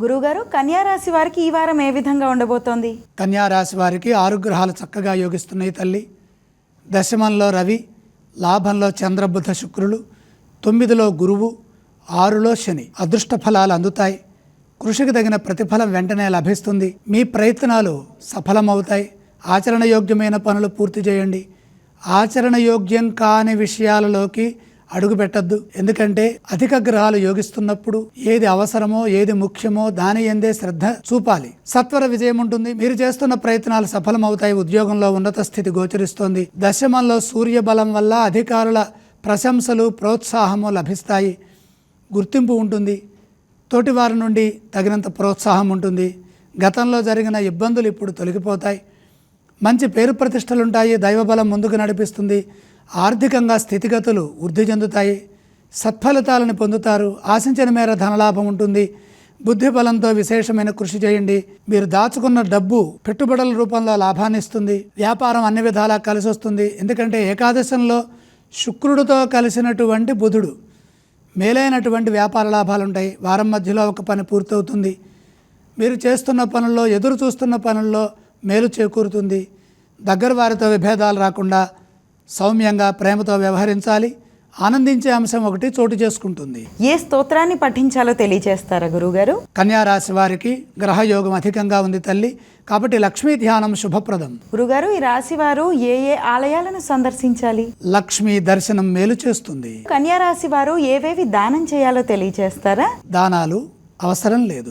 గురువుగారు కన్యారాశి వారికి ఈ వారం ఏ విధంగా ఉండబోతోంది? కన్యా రాశి వారికి ఆరు గ్రహాలు చక్కగా యోగిస్తున్నాయి తల్లి. దశమంలో రవి లాభంలో చంద్రబుధ శుక్రులు తొమ్మిదిలో గురువు ఆరులో శని అదృష్ట ఫలాలు అందుతాయి. కృషికి తగిన ప్రతిఫలం వెంటనే లభిస్తుంది. మీ ప్రయత్నాలు సఫలమవుతాయి. ఆచరణయోగ్యమైన పనులు పూర్తి చేయండి. ఆచరణయోగ్యం కాని విషయాలలోకి అడుగు పెట్టద్దు. ఎందుకంటే అధిక గ్రహాలు యోగిస్తున్నప్పుడు ఏది అవసరమో ఏది ముఖ్యమో దాని ఎందే శ్రద్ధ చూపాలి. సత్వర విజయం ఉంటుంది. మీరు చేస్తున్న ప్రయత్నాలు సఫలమవుతాయి. ఉద్యోగంలో ఉన్నత స్థితి గోచరిస్తోంది. దశమంలో సూర్య బలం వల్ల అధికారుల ప్రశంసలు ప్రోత్సాహము లభిస్తాయి. గుర్తింపు ఉంటుంది. తోటివారి నుండి తగినంత ప్రోత్సాహం ఉంటుంది. గతంలో జరిగిన ఇబ్బందులు ఇప్పుడు తొలగిపోతాయి. మంచి పేరు ప్రతిష్టలుంటాయి. దైవబలం ముందుకు నడిపిస్తుంది. ఆర్థికంగా స్థితిగతులు వృద్ధి చెందుతాయి సత్ఫలితాలను పొందుతారు ఆశించిన మేర ధనలాభం ఉంటుంది. బుద్ధి బలంతో విశేషమైన కృషి చేయండి. మీరు దాచుకున్న డబ్బు పెట్టుబడుల రూపంలో లాభాన్ని ఇస్తుంది. వ్యాపారం అన్ని విధాలా కలిసి వస్తుంది. ఎందుకంటే ఏకాదశంలో శుక్రుడితో కలిసినటువంటి బుధుడు మేలైనటువంటి వ్యాపార లాభాలు ఉంటాయి. వారం మధ్యలో ఒక పని పూర్తవుతుంది. మీరు చేస్తున్న పనుల్లో ఎదురు చూస్తున్న పనుల్లో మేలు చేకూరుతుంది. దగ్గర వారితో విభేదాలు రాకుండా సౌమ్యంగా ప్రేమతో వ్యవహరించాలి. ఆనందించే అంశం ఒకటి చోటు చేసుకుంటుంది. ఏ స్తోత్రాన్ని పఠించాలో తెలియజేస్తారా గురువుగారు కన్యా రాశి వారికి గ్రహయోగం అధికంగా ఉంది తల్లి. కాబట్టి లక్ష్మీ ధ్యానం శుభప్రదం. గురుగారు ఈ రాశి వారు ఏ ఏ ఆలయాలను సందర్శించాలి? లక్ష్మీ దర్శనం మేలు చేస్తుంది. కన్యా రాశి వారు ఏవేవి దానం చేయాలో తెలియజేస్తారా దానాలు అవసరం లేదు.